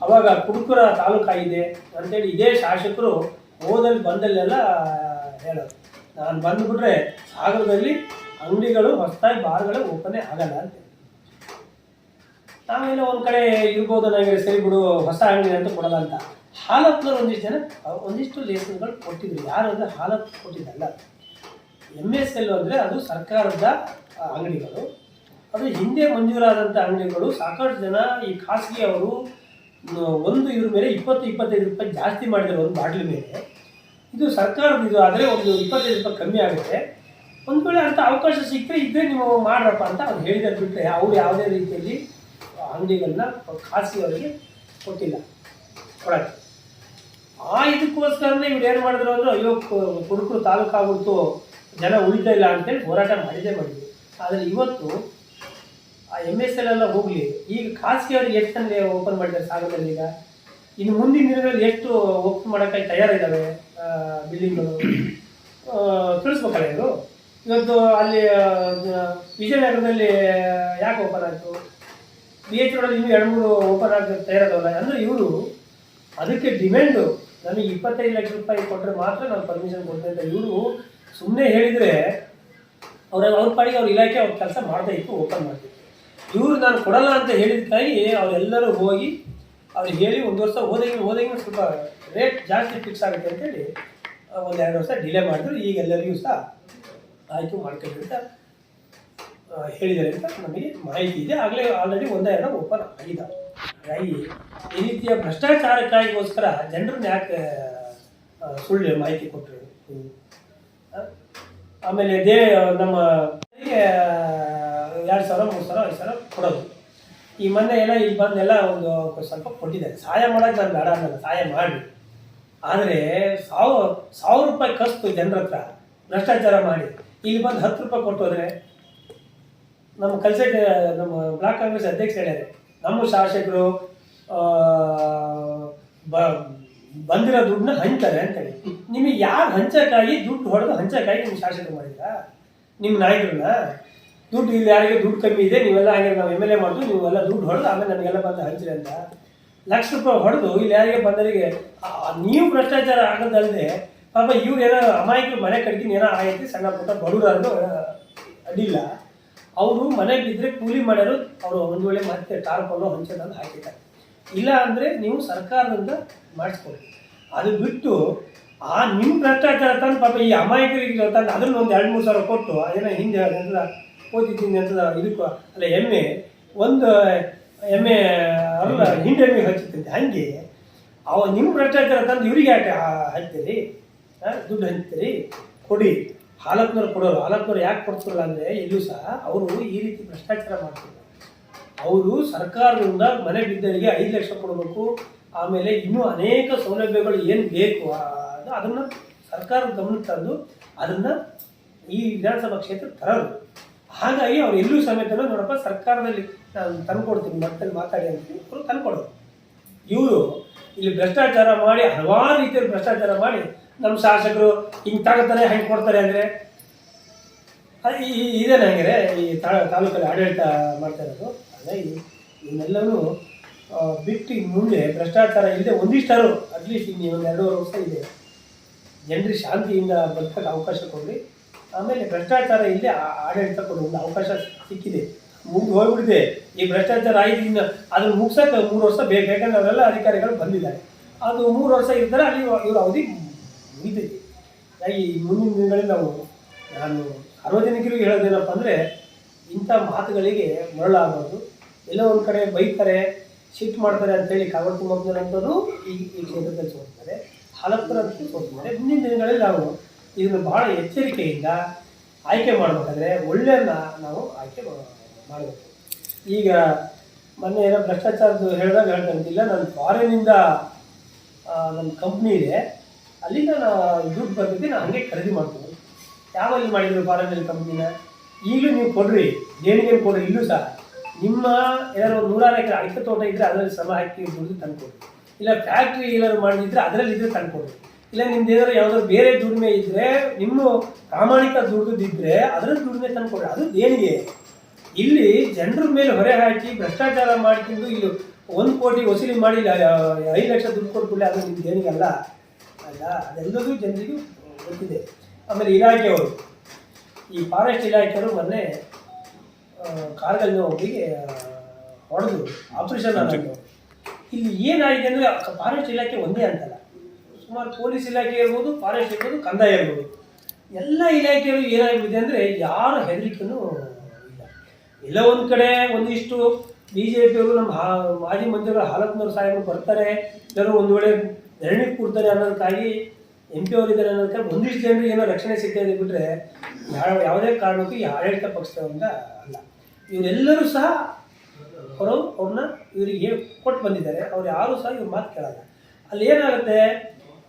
ಅವಾಗ ಕುಡುಕರ ತಾಲೂಕಾಗಿದೆ ಅಂತೇಳಿ ಇದೇ ಶಾಸಕರು ಹೋದಲ್ಲಿ ಬಂದಲ್ಲೆಲ್ಲ ಹೇಳೋದು. ನಾನು ಬಂದುಬಿಟ್ರೆ ಸಾಗರದಲ್ಲಿ ಅಂಗಡಿಗಳು ಹೊಸದಾಗಿ ಬಾರ್ಗಳು ಓಪನೇ ಆಗಲ್ಲ ಅಂತ. ನಾವೆಲ್ಲ ಒಂದು ಕಡೆ ಇರ್ಬೋದು, ನಾವೇ ಸರಿ ಬಿಡು, ಹೊಸ ಅಂಗಡಿ ಅಂತ ಕೊಡಲ್ಲ ಅಂತ. ಹಾಲತ್ನವ್ರು ಒಂದಿಷ್ಟು ಜನ ಒಂದಿಷ್ಟು ಲೇಸನ್ಗಳು ಕೊಟ್ಟಿದ್ರು. ಯಾರು ಅಂದರೆ ಹಾಲತ್ ಕೊಟ್ಟಿದ್ದಲ್ಲ. ಎಂ ಎಸ್ ಎಲ್ ಅಂದರೆ ಅದು ಸರ್ಕಾರದ ಅಂಗಡಿಗಳು. ಅದು ಹಿಂದೆ ಮಂಜೂರಾದಂಥ ಅಂಗಡಿಗಳು. ಸಾಕಷ್ಟು ಜನ ಈ ಖಾಸಗಿ ಅವರು ಒಂದು ಇದ್ರ ಮೇಲೆ ಇಪ್ಪತ್ತು, ಇಪ್ಪತ್ತೈದು ರೂಪಾಯಿ ಜಾಸ್ತಿ ಮಾಡಿದ್ದಾರೆ ಒಂದು ಬಾಟ್ಲಿ ಮೇಲೆ. ಇದು ಸರ್ಕಾರದ ಇದು, ಆದರೆ ಒಂದು ಇಪ್ಪತ್ತೈದು ರೂಪಾಯಿ ಕಮ್ಮಿ ಆಗುತ್ತೆ. ಒಂದು ವೇಳೆ ಅಂತ ಅವಕಾಶ ಸಿಕ್ಕರೆ ಇದ್ದರೆ ನೀವು ಮಾಡ್ರಪ್ಪ ಅಂತ ಅವ್ರು ಹೇಳಿದ್ರೆ ಬಿಟ್ಟರೆ ಅವ್ರು ಯಾವುದೇ ರೀತಿಯಲ್ಲಿ ಅಂಗಡಿಗಳನ್ನ ಖಾಸಗಿಯವರಿಗೆ ಕೊಟ್ಟಿಲ್ಲ. ಕೊಡಕ್ಕೆ ಆ ಇದಕ್ಕೋಸ್ಕರನೇ ಇವ್ರು ಏನು ಮಾಡಿದ್ರು ಅಂದ್ರೆ, ಅಯ್ಯೋ ಕುಡುಕರು ತಾಲೂಕು ಆಗ್ಬಿಡ್ತು ಜನ ಉಳಿತಾ ಇಲ್ಲ ಅಂತೇಳಿ ಹೋರಾಟ ಮಾಡಿದೇ ಮಾಡಿದ್ವಿ ಆದರೆ ಇವತ್ತು ಆ ಎಂ ಎಸ್ ಎಲ್ ಎಲ್ಲ ಹೋಗಲಿ, ಈಗ ಖಾಸಗಿಯವ್ರಿಗೆ ಎಷ್ಟು ತಂದೆ ಓಪನ್ ಮಾಡಿದ್ದಾರೆ ಸಾಗರದಲ್ಲಿ ಈಗ? ಇನ್ನು ಮುಂದಿನ ದಿನಗಳಲ್ಲಿ ಎಷ್ಟು ಓಪನ್ ಮಾಡೋಕ್ಕಾಗಿ ತಯಾರಿದ್ದಾವೆ ಬಿಲ್ಡಿಂಗ್ಗಳು ತಿಳಿಸ್ಬೇಕಲ್ಲ ಇವರು? ಇವತ್ತು ಅಲ್ಲಿ ವಿಜಯನಗರದಲ್ಲಿ ಯಾಕೆ ಓಪನ್ ಆಯಿತು? ಬಿ ಎಚ್ ರೋಡಲ್ಲಿ ಇನ್ನೂ ಎರಡು ಮೂರು ಓಪನ್ ಆಗಿ ತಯಾರಾದವಲ್ಲ ಅಂದರೆ ಇವರು ಅದಕ್ಕೆ ಡಿಮ್ಯಾಂಡು ನನಗೆ ಇಪ್ಪತ್ತೈದು ಲಕ್ಷ ರೂಪಾಯಿ ಕೊಟ್ಟರೆ ಮಾತ್ರ ನಾನು ಪರ್ಮಿಷನ್ ಕೊಡ್ತೇನೆ ಅಂತ ಇವರು ಸುಮ್ಮನೆ ಹೇಳಿದರೆ ಅವ್ರ ಅವ್ರ ಪಾಡಿಗೆ ಅವ್ರ ಇಲಾಖೆ ಅವ್ರ ಕೆಲಸ ಮಾಡ್ತಾ ಇತ್ತು ಓಪನ್ ಮಾಡ್ತಿತ್ತು ಇವರು ನಾನು ಕೊಡಲ್ಲ ಅಂತ ಹೇಳಿದಕ್ಕಾಗಿ ಅವರೆಲ್ಲರೂ ಹೋಗಿ ಅವ್ರಿಗೆ ಹೇಳಿ ಒಂದು ವರ್ಷ ಹೋದಂಗೆ ಹೋದಂಗೆ ಸ್ವಲ್ಪ ರೇಟ್ ಜಾಸ್ತಿ ಫಿಕ್ಸ್ ಆಗುತ್ತೆ ಅಂತೇಳಿ ಒಂದು ಎರಡು ವರ್ಷ ಡಿಲೇ ಮಾಡಿದ್ರು. ಈಗ ಎಲ್ಲರಿಗೂ ಸಹ ಆಯಿತು ಆ, ಹೇಳಿದ್ದಾರೆ ಅಂತ ನಮಗೆ ಮಾಹಿತಿ ಇದೆ. ಆಗಲೇ ಆಲ್ರೆಡಿ ಒಂದೆರಡು ಓಪನ್ ಆಗಿದ್ದಾವೆ ಹಾಗಾಗಿ ಈ ರೀತಿಯ ಭ್ರಷ್ಟಾಚಾರಕ್ಕಾಗಿಗೋಸ್ಕರ ಜನರನ್ನ ಯಾಕೆ ಸುಳ್ಳು ಮಾಹಿತಿ ಕೊಟ್ಟರು ಆಮೇಲೆ ದೇ, ನಮ್ಮ ಎರಡು ಸಾವಿರ, ಮೂರು ಸಾವಿರ, ಐದು ಸಾವಿರ ಕೊಡೋದು. ಈ ಮೊನ್ನೆ ಎಲ್ಲ ಇಲ್ಲಿ ಬಂದೆಲ್ಲ ಒಂದು ಸ್ವಲ್ಪ ಕೊಟ್ಟಿದ್ದಾರೆ. ಸಹಾಯ ಮಾಡೋಕ್ಕೆ ನಾನು ಬೇಡ ಅನ್ನಲ್ಲ, ಸಹಾಯ ಮಾಡಿ ಆದರೆ ಸಾವಿರ ಸಾವಿರ ರೂಪಾಯಿ ಕಸ್ತು ಜನರ ಹತ್ರ ಭ್ರಷ್ಟಾಚಾರ ಮಾಡಿ. ಇಲ್ಲಿ ಬಂದು ಹತ್ತು ರೂಪಾಯಿ ಕೊಟ್ಟು ಹೋದ್ರೆ ನಮ್ಮ ಕಲ್ಸೆಟ್, ನಮ್ಮ ಬ್ಲಾಕ್ ಕಾಂಗ್ರೆಸ್ ಅಧ್ಯಕ್ಷ ಹೇಳ್ಯಾರೆ ನಮ್ಮ ಶಾಸಕರು ಬ, ಬಂದಿರೋ ದುಡ್ಡನ್ನ ಹಂಚ್ತಾರೆ ಅಂತೇಳಿ. ನಿಮಗೆ ಯಾರು ಹಂಚಕ್ಕಾಗಿ ದುಡ್ಡು ಹೊಡೆದು ಹಂಚಕ್ಕಾಗಿ ನಿಮ್ಮ ಶಾಸಕರು ಮಾಡಿದ್ರ? ನಿಮ್ಮ ನಾಯಕರನ್ನ? ದುಡ್ಡು ಇಲ್ಲಿ ಯಾರಿಗೆ ದುಡ್ಡು ಕಮ್ಮಿ ಇದೆ, ನೀವೆಲ್ಲ ಹಾಗೆ ನಾವು ಎಂ ಎಲ್ ಎ ಮಾಡಿದ್ರು ನೀವೆಲ್ಲ ದುಡ್ಡು ಹೊಡೆದು ಆಮೇಲೆ ನಮಗೆಲ್ಲ ಬಂದು ಹಂಚ್ರಿ ಅಂತ. ಲಕ್ಷ ರೂಪಾಯಿ ಹೊಡೆದು ಇಲ್ಲಿ ಯಾರಿಗೆ ಬಂದವರಿಗೆ ನೀವು ಭ್ರಷ್ಟಾಚಾರ ಆಗೋದಲ್ಲದೆ ಪಾಪ ಇವ್ರು ಏನೋ ಅಮಾಯಕರು ಮನೆ ಕಡ್ಗಿನ ಏನೋ ಆಯ್ತು ಸಣ್ಣ ಪುಟ್ಟ ಬಡವರಾದ್ರು ಅಡ್ಡಿಲ್ಲ ಅವರು ಮನೆಗೆ ಬಿದ್ದರೆ ಕೂಲಿ ಮಾಡೋರು ಅವರು ಒಂದು ವೇಳೆ ಮತ್ತೆ ಟಾರ್ಪಲ್ಲೋ ಹಂಚೋದನ್ನು ಹಾಕಿದ್ದಾರೆ. ಇಲ್ಲ ಅಂದರೆ ನೀವು ಸರ್ಕಾರದಿಂದ ಮಾಡಿಸ್ಕೊಳ್ಳಿ ಅದು ಬಿಟ್ಟು ಆ ನಿಮ್ಮ ಭ್ರಷ್ಟಾಚಾರ ತಂದು ಪಾಪ ಈ ಅಮಾಯಕರಿಗೆ ತಂದು ಅದನ್ನು ಒಂದು ಎರಡು ಮೂರು ಸಾವಿರ ಕೊಟ್ಟು ಏನೋ ಹಿಂದೆ ಅಂದ್ರೆ ಓದಿದ್ದೀನಿ ಅಂತ ಇದಕ್ಕೂ ಅಲ್ಲ, ಎಮ್ಮೆ, ಒಂದು ಎಮ್ಮೆ, ಅಲ್ಲ ಹಿಂಡೆಮ್ಮೆ ಹಚ್ಚುತ್ತಿದ್ದೆ ಹಂಗೆ ಅವ ನಿಮ್ಮ ಭ್ರಷ್ಟಾಚಾರ ತಂದು ಇವ್ರಿಗೆ ಯಾಕೆ ಹಚ್ತೀರಿ? ದುಡ್ಡು ಹಂಚ್ತೀರಿ? ಕೊಡಿ. ಹಾಲತ್ನವ್ರು ಕೊಡೋರು ಹಾಲತ್ನವ್ರು ಯಾಕೆ ಕೊಡ್ತಿರಲ್ಲ ಅಂದರೆ ಎಲ್ಲೂ ಸಹ ಅವರು ಈ ರೀತಿ ಭ್ರಷ್ಟಾಚಾರ ಮಾಡ್ತಿಲ್ಲ ಅವರು ಸರ್ಕಾರದಿಂದ ಮನೆ ಬಿದ್ದವರಿಗೆ ಐದು ಲಕ್ಷ ಕೊಡಬೇಕು, ಆಮೇಲೆ ಇನ್ನೂ ಅನೇಕ ಸೌಲಭ್ಯಗಳು ಏನು ಬೇಕು ಅದು ಅದನ್ನು ಸರ್ಕಾರದ ಗಮನಕ್ಕೆ ತಂದು ಅದನ್ನು ಈ ವಿಧಾನಸಭಾ ಕ್ಷೇತ್ರ ತರೋದು. ಹಾಗಾಗಿ ಅವ್ರು ಎಲ್ಲೂ ಸಮೇತ ನೋಡಪ್ಪ, ಸರ್ಕಾರದಲ್ಲಿ ನಾನು ತಂದ್ಕೊಡ್ತೀನಿ ಮತ್ತೆ ಮಾತಾಡಿ ಅಂತ ಅವರು ತಂದ್ಕೊಡೋದು ಇವರು ಇಲ್ಲಿ ಭ್ರಷ್ಟಾಚಾರ ಮಾಡಿ ಹಲವಾರು ರೀತಿಯಲ್ಲಿ ಭ್ರಷ್ಟಾಚಾರ ಮಾಡಿ ನಮ್ಮ ಶಾಸಕರು ಹಿಂಗೆ ತಗೋತಾರೆ ಹೆಂಗೆ ಕೊಡ್ತಾರೆ ಅಂದರೆ ಇದೇನ ನಂಗೆ ಈ ತಾಲೂಕಲ್ಲಿ ಆಡಳಿತ ಮಾಡ್ತಾ ಇರೋದು. ಹಾಗಾಗಿ ಇವನ್ನೆಲ್ಲವೂ ಬಿಟ್ಟು ಮುಂದೆ ಭ್ರಷ್ಟಾಚಾರ ಇಲ್ಲದೆ ಒಂದಿಷ್ಟಾರು ಅಟ್ಲೀಸ್ಟ್ ಇನ್ನು ಒಂದು ಎರಡೂವರೆ ವರ್ಷ ಇದೆ. ಜನರಿಗೆ ಶಾಂತಿಯಿಂದ ಬದುಕಕ್ಕೆ ಅವಕಾಶ ಕೊಡಿ ಆಮೇಲೆ ಭ್ರಷ್ಟಾಚಾರ ಇಲ್ಲದೆ ಆಡಳಿತ ಕೊಡೋ ಒಂದು ಅವಕಾಶ ಸಿಕ್ಕಿದೆ. ಮುಂದೆ ಹೋಗ್ಬಿಟ್ಟಿದೆ ಈ ಭ್ರಷ್ಟಾಚಾರ ಆಯ್ತಿಂದ ಇನ್ನು ಮುಗಿಸೋಕೆ ಮೂರು ವರ್ಷ ಬೇಕು. ಯಾಕಂದ್ರೆ ಅವರೆಲ್ಲ ಅಧಿಕಾರಿಗಳು ಬಂದಿದ್ದಾರೆ. ಅದು ಮೂರು ವರ್ಷ ಇರ್ತಾರೆ, ಅಲ್ಲಿ ಇವರು ಅವಧಿ ಮುಗಿತೈತಿ ಹಾಗಾಗಿ ಈ ಮುಂದಿನ ದಿನಗಳಲ್ಲಿ ನಾವು ನಾನು ಸಾರ್ವಜನಿಕರಿಗೆ ಹೇಳೋದೇನಪ್ಪ ಅಂದರೆ, ಇಂಥ ಮಾತುಗಳಿಗೆ ಮರಳಾಗಬಾರ್ದು. ಎಲ್ಲೋ ಒಂದು ಕಡೆ ಬೈತಾರೆ ಶಿಫ್ಟ್ ಮಾಡ್ತಾರೆ ಅಂತೇಳಿ ಕಾಗದ ಅಂತದ್ದು ಈ ಈ ಕ್ಷೇತ್ರದಲ್ಲಿ ಸೋತಿದ್ದಾರೆ ಹಲತ್ತರ ಸೋತಿದ್ದಾರೆ ಮುಂದಿನ ದಿನಗಳಲ್ಲಿ ನಾವು ಇದನ್ನು ಬಹಳ ಎಚ್ಚರಿಕೆಯಿಂದ ಆಯ್ಕೆ ಮಾಡಬೇಕಾದ್ರೆ ಒಳ್ಳೆಯನ್ನ ನಾವು ಆಯ್ಕೆ ಮಾಡಬೇಕು. ಈಗ ಮೊನ್ನೆ ಏನೋ ಭ್ರಷ್ಟಾಚಾರದ್ದು ಹೇಳಿದಾಗ ಹೇಳ್ತಂತಿಲ್ಲ ನಾನು ಫಾರಿನಿಂದ ನನ್ನ ಕಂಪ್ನಿ ಇದೆ. ಅಲ್ಲಿಂದ ದುಡ್ಡು ಬಂದಿದ್ದೆ, ನಾನು ಹಂಗೆ ಖರೀದಿ ಮಾಡ್ತೀನಿ. ಯಾವಲ್ಲಿ ಮಾಡಿದ್ರು ಫಾರಿನಲ್ಲಿ ಕಂಪ್ನಿನ? ಈಗಲೂ ನೀವು ಕೊಡ್ರಿ ದೇಣಿಗೆ ಕೊಡ್ರಿ, ಇಲ್ಲೂ ಸಹ. ನಿಮ್ಮ ಏನಾದ್ರು ನೂರಾರು ಎಕರೆ ಅಡಿಕೆ ತೋಟ ಇದ್ರೆ ಅದರಲ್ಲಿ ಶ್ರಮ ಹಾಕಿ ದುಡ್ಡು ತಂದ್ಕೊಡ್ರಿ ಇಲ್ಲ ಫ್ಯಾಕ್ಟ್ರಿ ಏನಾದ್ರು ಮಾಡಿದ್ರೆ ಅದರಲ್ಲಿ ಇದ್ರೆ ತಂದ್ಕೊಡ್ರಿ ಇಲ್ಲ ನಿಮ್ದು ಏನಾದ್ರು ಯಾವ್ದಾದ್ರು ಬೇರೆ ದುಡಿಮೆ ಇದ್ರೆ, ನಿಮ್ಮ ಪ್ರಾಮಾಣಿಕ ದುಡ್ದಿದ್ರೆ ಅದರ ದುಡಿಮೆ ತಂದ್ಕೊಡ್ರಿ ಅದು ದೇಣಿಗೆ. ಇಲ್ಲಿ ಜನರ ಮೇಲೆ ಹೊರೆ ಹಾಕಿ ಭ್ರಷ್ಟಾಚಾರ ಮಾಡ್ಕೊಂಡು ಇಲ್ಲಿ ಒಂದು ಕೋಟಿ ವಸೂಲಿ ಮಾಡಿ ಐದು ಲಕ್ಷ ದುಡ್ಡು ಕೊಟ್ಟು ಅದು ನಿಮ್ಮ ದೇಣಿಗೆ ಅಲ್ಲ. ಆಯ್ತಾ ಅದೆಲ್ಲದೂ ಜನರಿಗೂ ಗೊತ್ತಿದೆ. ಆಮೇಲೆ ಇಲಾಖೆಯವರು ಈ ಫಾರೆಸ್ಟ್ ಇಲಾಖೆಯವರು ಮೊನ್ನೆ ಕಾರ್ಗಲ್ಲಿ ಕಾರ್ಗಲ್ನ ಒಬ್ಬರಿಗೆ ಹೊಡೆದು ಆಪರೇಷನ್ ಆಗಿದ್ದು ಇಲ್ಲಿ ಏನಾಗಿದೆ ಅಂದರೆ ಫಾರೆಸ್ಟ್ ಇಲಾಖೆ ಒಂದೇ ಅಂತಲ್ಲ. ಸುಮಾರು ಪೊಲೀಸ್ ಇಲಾಖೆ ಇರ್ಬೋದು ಫಾರೆಸ್ಟ್ ಇರ್ಬೋದು ಕಂದಾಯ ಇರ್ಬೋದು. ಎಲ್ಲ ಇಲಾಖೆಯವರು ಏನಾಗಿದೆ ಅಂದರೆ ಯಾರು ಹೆದರಿಕೆಯೂ ಇಲ್ಲ. ಎಲ್ಲ ಒಂದು ಕಡೆ ಒಂದಿಷ್ಟು ಬಿ ಜೆ ಪಿಯವರು ನಮ್ಮ ಮಾಜಿ ಮಂತ್ರಿಗಳು ಹಾಲತ್ನವ್ರ ಸಾಹೇಬರು ಬರ್ತಾರೆ. ಎಲ್ಲರೂ ಒಂದು ವೇಳೆ ಧರಣಿ ಕೂಡ್ತಾರೆ ಅನ್ನೋದಕ್ಕಾಗಿ ಎಂ ಪಿ ಅವರು ಇದ್ದಾರೆ ಅನ್ನೋದಕ್ಕೆ ಒಂದಿಷ್ಟು ಜನರಿಗೆ ಏನೋ ರಕ್ಷಣೆ ಸಿಗ್ತದೆ ಬಿಟ್ಟರೆ ಯಾವ ಯಾವುದೇ ಕಾರಣಕ್ಕೂ ಈ ಆಡಳಿತ ಪಕ್ಷದಿಂದ ಅಲ್ಲ. ಇವರೆಲ್ಲರೂ ಸಹ ಅವರು ಅವ್ರನ್ನ ಇವರಿಗೆ ಕೊಟ್ಟು ಬಂದಿದ್ದಾರೆ. ಅವ್ರು ಯಾರು ಸಹ ಇವ್ರ ಮಾತು ಕೇಳಲ್ಲ. ಅಲ್ಲಿ ಏನಾಗುತ್ತೆ?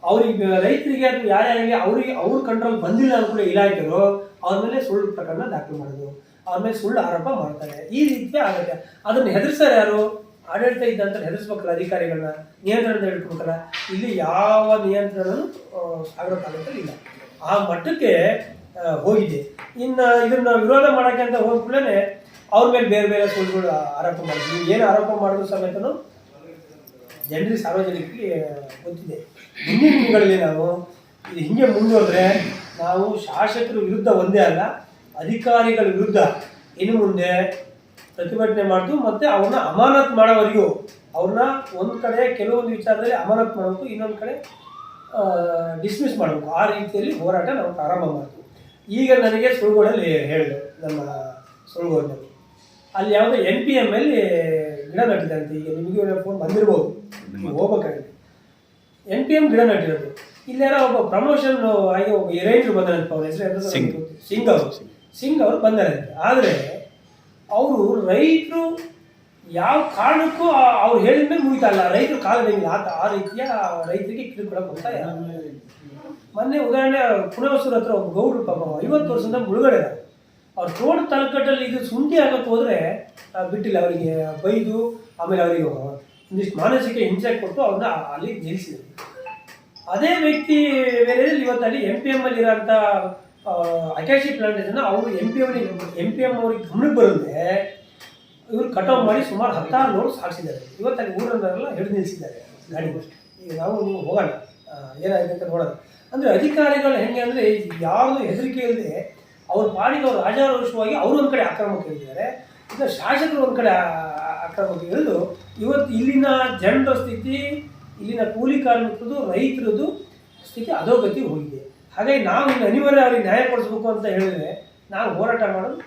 ಅವ್ರಿಗೆ ರೈತರಿಗೆ ಅಥವಾ ಯಾರ್ಯಾರಿಗೆ ಅವ್ರಿಗೆ ಅವ್ರ ಕಂಟ್ರೋಲ್ ಬಂದಿಲ್ಲ ಕೂಡ ಇಲಾಖೆಗಳು ಅವ್ರ ಮೇಲೆ ಸುಳ್ಳು ಪ್ರಕರಣ ದಾಖಲು ಮಾಡೋದು, ಅವ್ರ ಮೇಲೆ ಸುಳ್ಳು ಆರೋಪ ಮಾಡ್ತಾರೆ ಈ ರೀತಿ ಆಗುತ್ತೆ. ಅದನ್ನು ಹೆದರ್ಸ್ತಾರೆ ಯಾರು? ಆಡಳಿತ ಇದ್ದಂತ ಹೆದರ್ಸ್ಬೇಕಲ್ಲ ಅಧಿಕಾರಿಗಳನ್ನ? ನಿಯಂತ್ರಣದ ಇಟ್ಬೇಕಲ್ಲ ಇಲ್ಲಿ ಯಾವ ನಿಯಂತ್ರಣನೂ ಆ, ಸಾಗರ ತಾಲೂಕಲ್ಲಿ ಇಲ್ಲ. ಆ ಮಟ್ಟಕ್ಕೆ ಹೋಗಿದೆ. ಇನ್ನು ಇದನ್ನ ವಿರೋಧ ಮಾಡಕ್ಕೆ ಅಂತ ಹೋಗ್ಬಿಡಲೇ ಅವ್ರ ಮೇಲೆ ಬೇರೆ ಬೇರೆ ಸುಳ್ಳುಗಳು ಆರೋಪ ಮಾಡಿದ್ವಿ ಏನು ಆರೋಪ ಮಾಡಿದ್ರು ಸಮೇತನು ಜನರಿಗೆ ಸಾರ್ವಜನಿಕರಿಗೆ ಗೊತ್ತಿದೆ. ಹಿಂದಿನ ದಿನಗಳಲ್ಲಿ ನಾವು ಇದು ಹಿಂಗೆ ಮುಂದುವರೆದ್ರೆ ನಾವು ಶಾಸಕರ ವಿರುದ್ಧ ಒಂದೇ ಅಲ್ಲ ಅಧಿಕಾರಿಗಳ ವಿರುದ್ಧ ಇನ್ನು ಮುಂದೆ ಪ್ರತಿಭಟನೆ ಮಾಡ್ತು ಮತ್ತೆ ಅವ್ರನ್ನ ಅಮಾನತ್ ಮಾಡೋವರೆಗೂ ಅವ್ರನ್ನ ಒಂದು ಕಡೆ ಕೆಲವೊಂದು ವಿಚಾರದಲ್ಲಿ ಅಮಾನತ್ ಮಾಡಬೇಕು ಇನ್ನೊಂದು ಕಡೆ ಡಿಸ್ಮಿಸ್ ಮಾಡಬೇಕು ಆ ರೀತಿಯಲ್ಲಿ ಹೋರಾಟ ನಾವು ಪ್ರಾರಂಭ ಮಾಡ್ತೀವಿ. ಈಗ ನನಗೆ ಸುಳ್ಗೋಡಲ್ಲಿ ಹೇಳಿದೆ ನಮ್ಮ ಸುಳ್ಗೋಡಿನಲ್ಲಿ ಅಲ್ಲಿ ಯಾವುದೋ ಎನ್ ಪಿ ಎಂ ಅಲ್ಲಿ ಗಿಡ ನಟ್ಟಿದಂತೆ ಈಗ ನಿಮಗೆ ಫೋನ್ ಬಂದಿರ್ಬೋದು ಹೋಗ್ಬೇಕಾಗಿದೆ ಎನ್ ಪಿ ಎಂ ಗಿಡ ನಟ್ಟಿರೋದು. ಇಲ್ಲೇನೋ ಒಬ್ಬ ಪ್ರಮೋಷನ್ ಆಗಿ ಒಬ್ಬ ರೈತರು ಬಂದಾರಂತ ಅವ್ರ ಹೆಸರು ಸಿಂಗ್. ಸಿಂಗ್ ಅವರು. ಸಿಂಗ್ ಅವರು ಬಂದಾರಂತೆ. ಆದರೆ ಅವರು ರೈತರು ಯಾವ ಕಾರಣಕ್ಕೂ ಅವ್ರು ಹೇಳಿದ ಮೇಲೆ ಮುಗಿತಲ್ಲ ರೈತರು ಕಾಲದಂಗಿಲ್ಲ ಆತ ಆ ರೀತಿಯ ರೈತರಿಗೆ ಕಿರುಕುಳ ಕೊಡ್ತಾ. ಮೊನ್ನೆ ಉದಾಹರಣೆ ಪುಣವಸೂರ್ ಹತ್ರ ಒಬ್ಬ ಗೌಡ್ರು ಪಾಪ ಐವತ್ತು ವರ್ಷದಿಂದ ಮುಳುಗಡೆ ಅವ್ರ ತೋಟ ತಲಕಟ್ಟಲ್ಲಿ ಇದು ಶುಂಠಿ ಹಾಕಕ್ಕೆ ಹೋದ್ರೆ ಬಿಟ್ಟಿಲ್ಲ. ಅವರಿಗೆ ಬೈದು, ಆಮೇಲೆ ಅವರಿಗೆ ಒಂದಿಷ್ಟು ಮಾನಸಿಕ ಹಿಂಸೆ ಕೊಟ್ಟು ಅವ್ರನ್ನ ಅಲ್ಲಿ ನಿಲ್ಲಿಸಿದ್ರು ಅದೇ ವ್ಯಕ್ತಿ ಬೇರೆ ಇವತ್ತು ಅಲ್ಲಿ ಎಂ ಪಿ ಎಂ ಅಲ್ಲಿ ಇರೋಂಥ ಅಕಾಶಿ ಪ್ಲಾಂಟೇಶನ್ ಅವರು M P M M P M ಅವ್ರಿಗೆ ಗಮನಕ್ಕೆ ಬರುತ್ತೆ. ಇವ್ರು ಕಟಾವ್ ಮಾಡಿ ಸುಮಾರು ಹತ್ತಾರು ಲೋಡ್ ಸಾಗಿಸಿದ್ದಾರೆ ಇವತ್ತಾಗಿ ಊರನ್ನೆಲ್ಲ ಹಿಡಿದು ನಿಲ್ಲಿಸಿದ್ದಾರೆ ಗಾಡಿ ಈಗ ನಾವು ನೀವು ಹೋಗೋಣ. ಏನಾಗಿದೆ ಅಂತ ನೋಡೋಣ. ಅಂದರೆ ಅಧಿಕಾರಿಗಳು ಹೆಂಗೆ ಅಂದರೆ ಯಾವುದು ಹೆದರಿಕೆ ಇಲ್ಲದೆ ಅವ್ರ ಪಾಡಿಗೆ ಅವ್ರು ರಾಜಾರೋಷವಾಗಿ ಅವರು ಒಂದು ಕಡೆ ಆಕ್ರಮಕ್ಕೆ ಇಳಿದಿದ್ದಾರೆ. ಇದು ಶಾಸಕರು ಒಂದು ಕಡೆ ಆಕ್ರಮಕ್ಕೆ ಇಳಿದು ಇವತ್ತು ಇಲ್ಲಿನ ಜನರ ಸ್ಥಿತಿ, ಇಲ್ಲಿನ ಕೂಲಿ ಕಾರ್ಮಿಕರದು ರೈತರದ್ದು ಸ್ಥಿತಿ ಅಧೋಗತಿ ಹೋಗಿದೆ. ಹಾಗಾಗಿ ನಾವು ಇನ್ನು ಅನಿವಾರ್ಯ ಅವ್ರಿಗೆ ನ್ಯಾಯ ಕೊಡಿಸ್ಬೇಕು ಅಂತ ಹೇಳಿದ್ರೆ ನಾವು ಹೋರಾಟ ಮಾಡೋದು